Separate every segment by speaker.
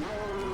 Speaker 1: 나볼래?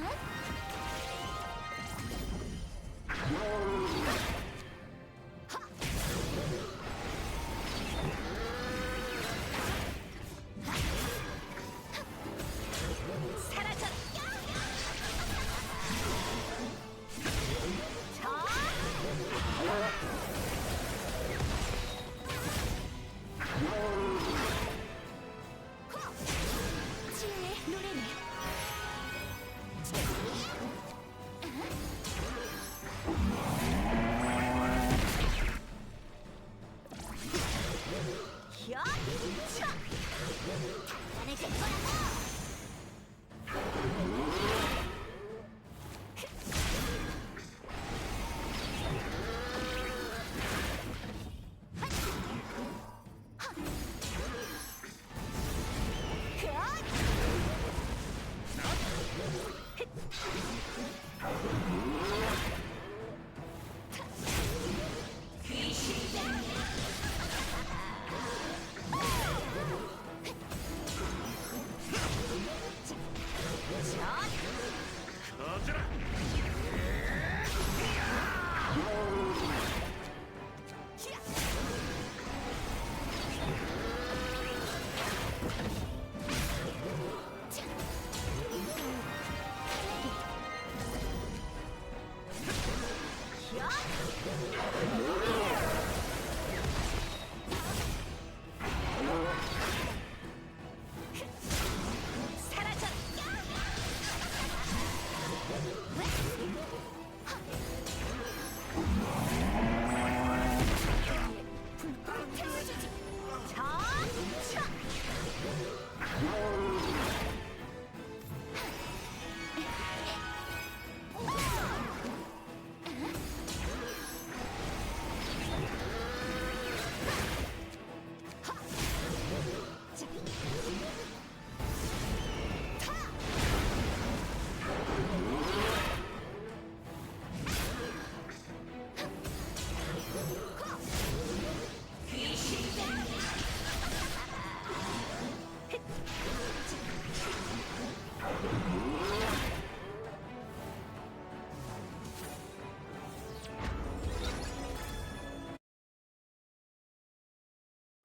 Speaker 1: ない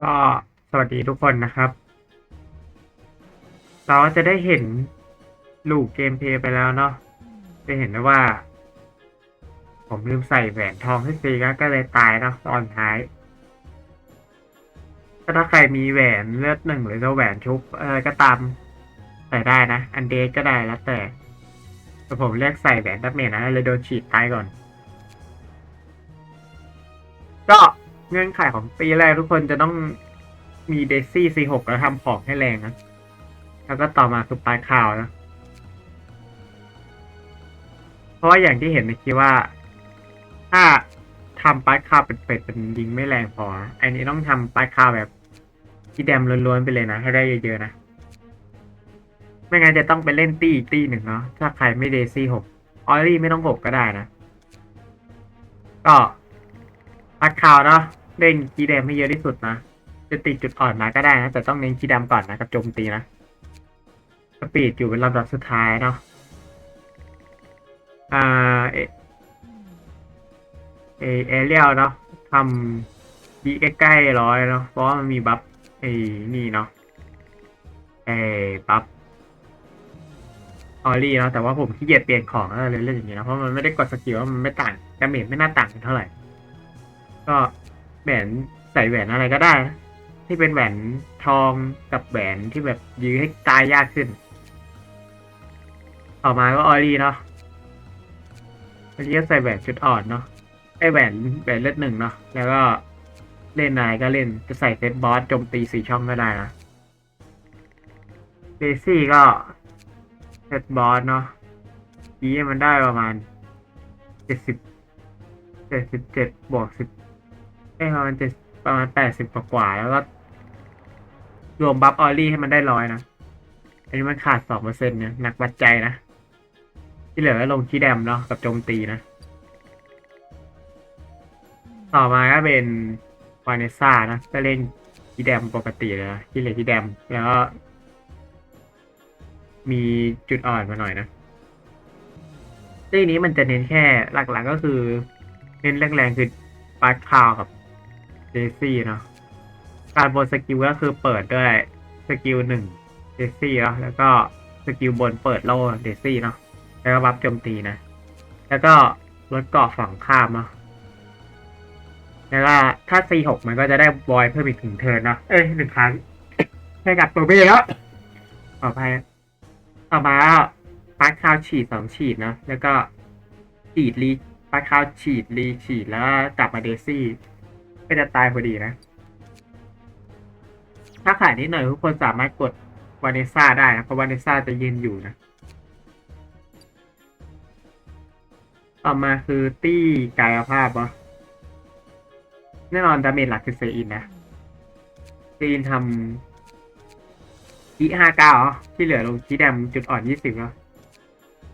Speaker 2: ก็สวัสดีทุกคนนะครับ เราจะได้เห็นลูกเกมเพลย์ไปแล้วเนาะจะเห็นได้ว่า ผมลืมใส่แหวนทองให้ซีก็ก็เลยตายนะตอนท้ายก็ถ้าใครมีแหวนเลือดหนึ่งหรือจะแหวนชุบเออก็ตามใส่ได้นะ อันเดทก็ได้แล้วแต่แต่ผมเลือกใส่แหวนดับเมจนะเลยโดนฉีดตายก่อน ก็เงื่อนไขของปีแรกทุกคนจะต้อง มีเดซี่ซีหกแล้วทำของให้แรงนะ แล้วก็ต่อมาคือปลายข่าวนะ เพราะว่าอย่างที่เห็นในคลิปว่า ถ้าทำปลายข่าวเป็นเป็ดเป็นยิงไม่แรงพอ อันนี้ต้องทำปลายข่าวแบบที่แดมล้วนๆไปเลยนะ ให้ได้เยอะๆนะ ไม่งั้นจะต้องไปเล่นตีอีกตีหนึ่งเนาะ ถ้าใครไม่เดซี่หกออลลี่ไม่ต้องหกก็ได้นะ ก็ปัดข่าวเนาะเล่นกีแดมให้เยอะที่สุดนะ จะติดจุดอ่อนมาก็ได้นะ แต่ต้องเน้นกีดำก่อนนะกับโจมตีนะสปีดอยู่เป็นลำดับสุดท้ายเนาะอ่าเอเอเอเรียลเนาะทำดีใกล้ๆร้อยเนาะเพราะมันมีบัฟไอ้นี่เนาะเอบัฟออรี่เนาะแต่ว่าผมขี้เกียจเปลี่ยนของแล้วเลยเล่นอย่างนี้นะเพราะมันไม่ได้กดสกิลว่ามันไม่ต่างดาเมจไม่น่าต่างกันเท่าไหร่ ก็แหวนใส่แหวนอะไรก็ได้นะ ที่เป็นแหวนทองกับแหวนที่แบบยื้อให้ตายยากขึ้น ต่อมาก็ออรีเนาะออรีก็ใส่แหวนชุดอ่อนเนาะไอแหวนแหวนเลือดหนึ่งเนาะแล้วก็เล่นนายก็เล่นจะใส่เซตบอสโจมตีสี่ช่องก็ได้นะเบซี่ก็เซตบอสเนาะยีมันได้ประมาณเจ็ดสิบเจ็ดสิบเจ็ดบวกสิบเอ้ประมาณเจ็ด ประมาณแปดสิบกว่าแล้วก็รวมบัฟออลลี่ให้มันได้ร้อยนะ อันนี้มันขาดสองเปอร์เซ็นต์เนี่ยหนักวัดใจนะ ที่เหลือก็ลงที่แดมเนาะกับโจมตีนะ ต่อมาก็เป็นวาเนซ่านะก็เล่นที่แดมปกติเลยนะที่เหลือที่แดมแล้วก็มีจุดอ่อนมาหน่อยนะทีนี้มันจะเน้นแค่หลักๆก็คือ เน้นแรงๆคือปาร์คาวกับ เจซี่เนาะการบนสกิลก็คือเปิดด้วยสกิลหนึ่งเจซี่เนาะแล้วก็สกิลบนเปิดโล่เจซี่เนาะแล้วก็บัฟโจมตีนะ แล้วก็ลดเกาะฝั่งข้ามเนาะแล้วก็ถ้า C6 มันก็จะได้บอยเพิ่มอีกถึงเทิร์นเนาะเอ้ยหนึ่งครั้งให้กับตัวพี่แล้วต่อไปต่อมาปาร์คาวฉีดสองฉีดเนาะแล้วก็ฉีดรีปาร์คาวฉีดรีฉีดแล้วกลับมาเดซี่ ก็จะตายพอดีนะ ถ้าขายนิดหน่อยทุกคนสามารถกดวานิซ่าได้นะ เพราะวานิซ่าจะยืนอยู่นะ ต่อมาคือตี้กายภาพวะแน่นอนดาเมจหลักคือเซอินนะเซอินทำอีห้าเก้าที่เหลือลงคีแดมจุดอ่อนยี่สิบเนาะ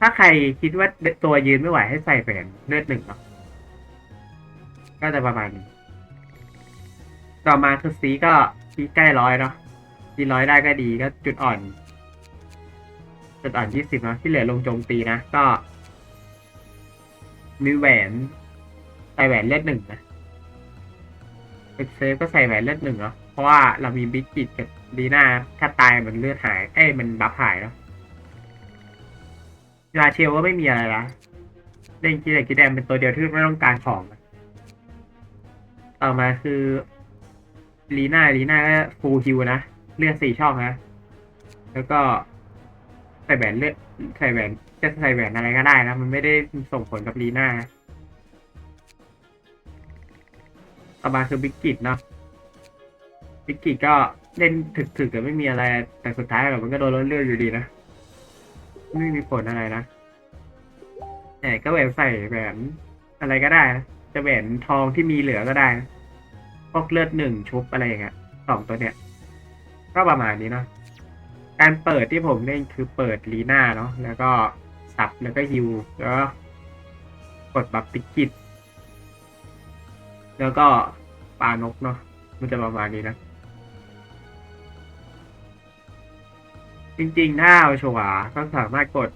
Speaker 2: ถ้าใครคิดว่าตัวยืนไม่ไหวให้ใส่แหวนเลือดหนึ่งเนาะก็จะประมาณนี้ ต่อมาคือซีก็ซีใกล้ร้อยเนาะซีร้อยได้ก็ดีก็จุดอ่อน จุดอ่อนยี่สิบเนาะที่เหลือลงโจมตีนะ ก็ มีแหวนใส่แหวนเลือดหนึ่งนะเป็นเซฟก็ใส่แหวนเลือดหนึ่งเนาะเพราะว่าเรามีบิ๊กจิตกับดีน่าถ้าตายมันเลือดหาย เอ้ยมันบัฟหายเนาะราเชลก็ไม่มีอะไรละเล่นกิเลสกิแดมเป็นตัวเดียวที่ไม่ต้องการของ ต่อมาคือ ลีน่าลีน่าก็ฟูลฮิวนะ เลือดสี่ช่องนะ แล้วก็ใส่แหวนเลือดใส่แหวนจะใส่แหวนอะไรก็ได้นะ มันไม่ได้ส่งผลกับลีน่าต่อมาคือบิ๊กกิตเนาะบิ๊กกิตก็เล่นถึกๆแต่ไม่มีอะไร แต่สุดท้ายแบบมันก็โดนลดเลือดอยู่ดีนะ ไม่มีผลอะไรนะแต่ก็แหวนใส่แหวนอะไรก็ได้นะจะแหวนทองที่มีเหลือก็ได้นะ พวกเลือดหนึ่งชุบอะไรอย่างเงี้ยสองตัวเนี้ย ก็ประมาณนี้เนาะการเปิดที่ผมเล่นคือเปิดลีน่าเนาะแล้วก็สับแล้วก็ฮิวแล้วก็กดบัฟปิกกิตแล้วก็ปานกเนาะมันจะประมาณนี้นะจริงๆ ถ้าเอาชัวร์ก็สามารถกด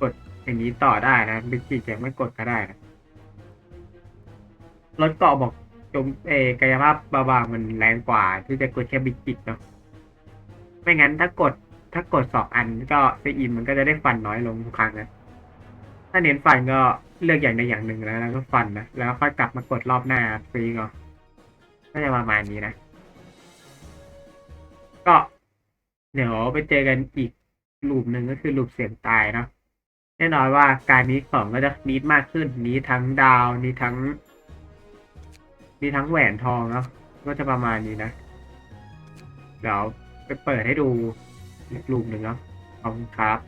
Speaker 2: กดอย่างนี้ต่อได้นะบิกกิตยังไม่กดก็ได้นะรถเกาะบอก จมเอกายภาพบางๆมันแรงกว่าที่จะกดแค่บิกกิตเนาะไม่งั้นถ้ากดถ้ากดสองอันก็เซอินมันก็จะได้ฟันน้อยลงทุกครั้งนะถ้าเน้นฟันก็เลือกอย่างใดอย่างหนึ่งแล้วแล้วก็ฟันนะแล้วค่อยกลับมากดรอบหน้าฟรีก็ก็จะประมาณนี้นะ ก็เดี๋ยวไปเจอกันอีกลูปหนึ่งก็คือลูปเสียงตายเนาะแน่นอนว่าการนี้ของก็จะนิดมากขึ้นนี้ทั้งดาวนี้ทั้ง มีทั้งแหวนทองเนาะก็จะประมาณนี้นะ เดี๋ยวไปเปิดให้ดูอีกลูปหนึ่งเนาะขอบคุณครับ